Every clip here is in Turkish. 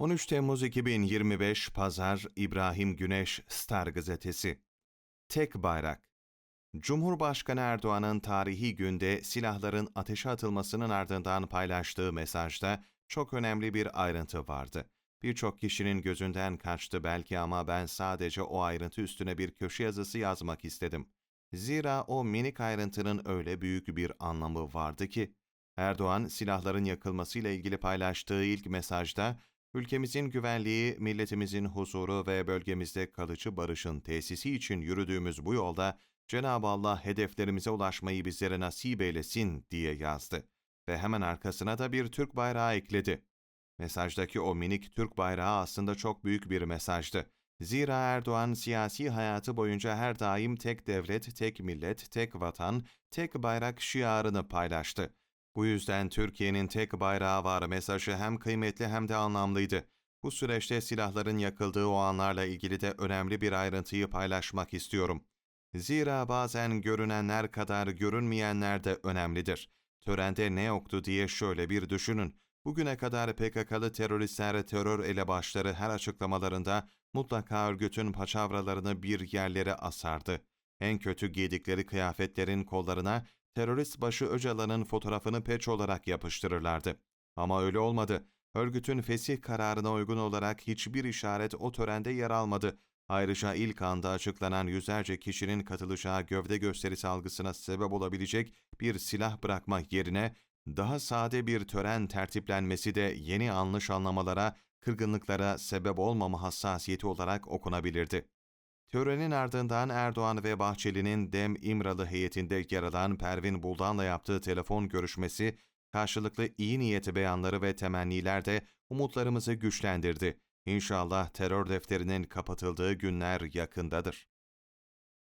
13 Temmuz 2025 Pazar İbrahim Güneş Star Gazetesi Tek Bayrak Cumhurbaşkanı Erdoğan'ın tarihi günde silahların ateşe atılmasının ardından paylaştığı mesajda çok önemli bir ayrıntı vardı. Birçok kişinin gözünden kaçtı belki ama ben sadece o ayrıntı üstüne bir köşe yazısı yazmak istedim. Zira o minik ayrıntının öyle büyük bir anlamı vardı ki, Erdoğan silahların yakılmasıyla ilgili paylaştığı ilk mesajda, ülkemizin güvenliği, milletimizin huzuru ve bölgemizde kalıcı barışın tesisi için yürüdüğümüz bu yolda Cenab-ı Allah hedeflerimize ulaşmayı bizlere nasip eylesin diye yazdı. Ve hemen arkasına da bir Türk bayrağı ekledi. Mesajdaki o minik Türk bayrağı aslında çok büyük bir mesajdı. Zira Erdoğan siyasi hayatı boyunca her daim tek devlet, tek millet, tek vatan, tek bayrak şiarını paylaştı. Bu yüzden Türkiye'nin tek bayrağı var mesajı hem kıymetli hem de anlamlıydı. Bu süreçte silahların yakıldığı o anlarla ilgili de önemli bir ayrıntıyı paylaşmak istiyorum. Zira bazen görünenler kadar görünmeyenler de önemlidir. Törende ne yoktu diye şöyle bir düşünün. Bugüne kadar PKK'lı teröristler terör elebaşları her açıklamalarında mutlaka örgütün paçavralarını bir yerlere asardı. En kötü giydikleri kıyafetlerin kollarına terörist başı Öcalan'ın fotoğrafını peç olarak yapıştırırlardı. Ama öyle olmadı. Örgütün fesih kararına uygun olarak hiçbir işaret o törende yer almadı. Ayrıca ilk anda açıklanan yüzlerce kişinin katılacağı gövde gösterisi algısına sebep olabilecek bir silah bırakmak yerine daha sade bir tören tertiplenmesi de yeni yanlış anlamalara, kırgınlıklara sebep olmama hassasiyeti olarak okunabilirdi. Törenin ardından Erdoğan ve Bahçeli'nin Dem İmralı heyetinde yer alan Pervin Buldan'la yaptığı telefon görüşmesi, karşılıklı iyi niyeti beyanları ve temenniler de umutlarımızı güçlendirdi. İnşallah terör defterinin kapatıldığı günler yakındadır.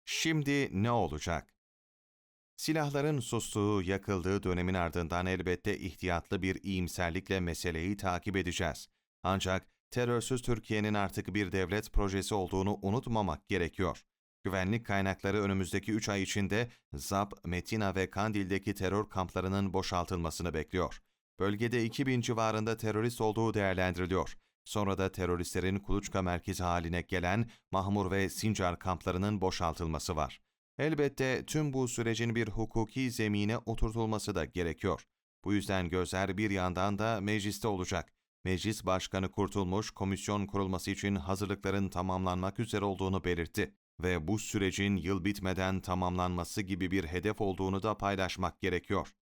Şimdi ne olacak? Silahların sustuğu, yakıldığı dönemin ardından elbette ihtiyatlı bir iyimserlikle meseleyi takip edeceğiz. Ancak terörsüz Türkiye'nin artık bir devlet projesi olduğunu unutmamak gerekiyor. Güvenlik kaynakları önümüzdeki 3 ay içinde ZAP, Metina ve Kandil'deki terör kamplarının boşaltılmasını bekliyor. Bölgede 2000 civarında terörist olduğu değerlendiriliyor. Sonra da teröristlerin kuluçka merkezi haline gelen Mahmur ve Sincar kamplarının boşaltılması var. Elbette tüm bu sürecin bir hukuki zemine oturtulması da gerekiyor. Bu yüzden gözler bir yandan da mecliste olacak. Meclis Başkanı Kurtulmuş, komisyon kurulması için hazırlıkların tamamlanmak üzere olduğunu belirtti ve bu sürecin yıl bitmeden tamamlanması gibi bir hedef olduğunu da paylaşmak gerekiyor.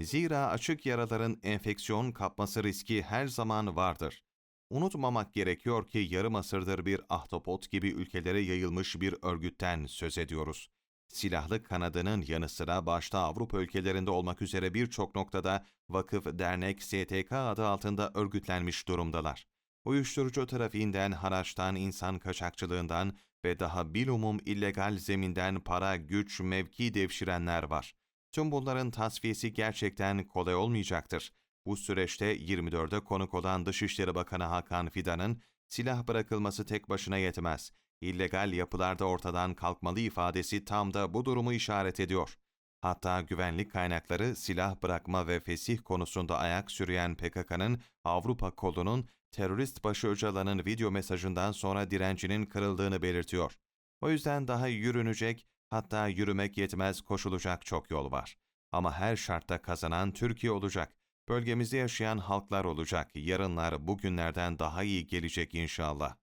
Zira açık yaraların enfeksiyon kapması riski her zaman vardır. Unutmamak gerekiyor ki yarım asırdır bir ahtapot gibi ülkelere yayılmış bir örgütten söz ediyoruz. Silahlı kanadının yanı sıra başta Avrupa ülkelerinde olmak üzere birçok noktada vakıf, dernek, STK adı altında örgütlenmiş durumdalar. Uyuşturucu trafiğinden, haraçtan, insan kaçakçılığından ve daha bilumum illegal zeminden para, güç, mevki devşirenler var. Tüm bunların tasfiyesi gerçekten kolay olmayacaktır. Bu süreçte 24'e konuk olan Dışişleri Bakanı Hakan Fidan'ın silah bırakılması tek başına yetmez illegal yapılarda ortadan kalkmalı ifadesi tam da bu durumu işaret ediyor. Hatta güvenlik kaynakları silah bırakma ve fesih konusunda ayak sürüyen PKK'nın Avrupa kolunun terörist başı Öcalan'ın video mesajından sonra direncinin kırıldığını belirtiyor. O yüzden daha yürünecek, hatta yürümek yetmez koşulacak çok yol var. Ama her şartta kazanan Türkiye olacak. Bölgemizde yaşayan halklar olacak. Yarınlar bugünlerden daha iyi gelecek inşallah.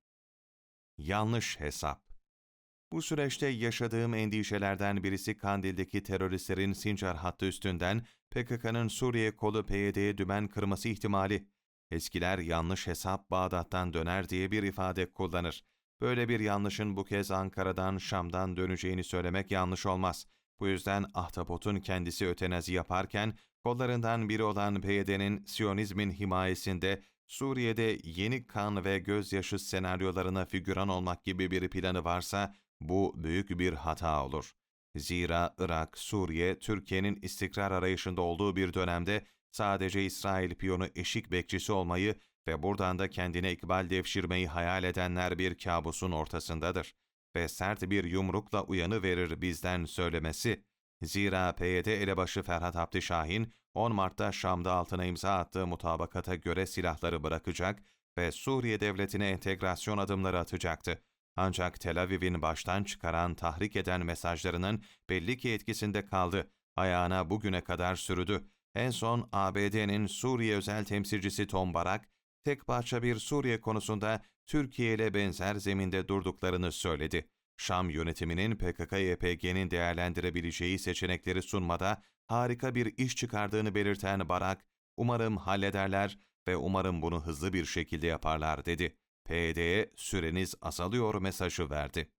Yanlış hesap. Bu süreçte yaşadığım endişelerden birisi Kandil'deki teröristlerin Sincar hattı üstünden PKK'nın Suriye kolu PYD'ye dümen kırması ihtimali. Eskiler yanlış hesap Bağdat'tan döner diye bir ifade kullanır. Böyle bir yanlışın bu kez Ankara'dan, Şam'dan döneceğini söylemek yanlış olmaz. Bu yüzden Ahtapot'un kendisi ötenazi yaparken kollarından biri olan PYD'nin Siyonizmin himayesinde Suriye'de yeni kan ve gözyaşı senaryolarına figüran olmak gibi bir planı varsa bu büyük bir hata olur. Zira Irak, Suriye, Türkiye'nin istikrar arayışında olduğu bir dönemde sadece İsrail piyonu eşik bekçisi olmayı ve buradan da kendine ikbal devşirmeyi hayal edenler bir kabusun ortasındadır. Ve sert bir yumrukla uyanı verir bizden söylemesi. Zira PYD elebaşı Ferhat Abdi Şahin, 10 Mart'ta Şam'da altına imza attığı mutabakata göre silahları bırakacak, ve Suriye devletine entegrasyon adımları atacaktı. Ancak Tel Aviv'in baştan çıkaran, tahrik eden mesajlarının belli ki etkisinde kaldı. Ayağına bugüne kadar sürdü. En son ABD'nin Suriye özel temsilcisi Tom Barak, tek parça bir Suriye konusunda Türkiye ile benzer zeminde durduklarını söyledi. Şam yönetiminin PKK-YPG'nin değerlendirebileceği seçenekleri sunmada harika bir iş çıkardığını belirten Barak, umarım hallederler ve umarım bunu hızlı bir şekilde yaparlar dedi. PYD'ye süreniz azalıyor mesajı verdi.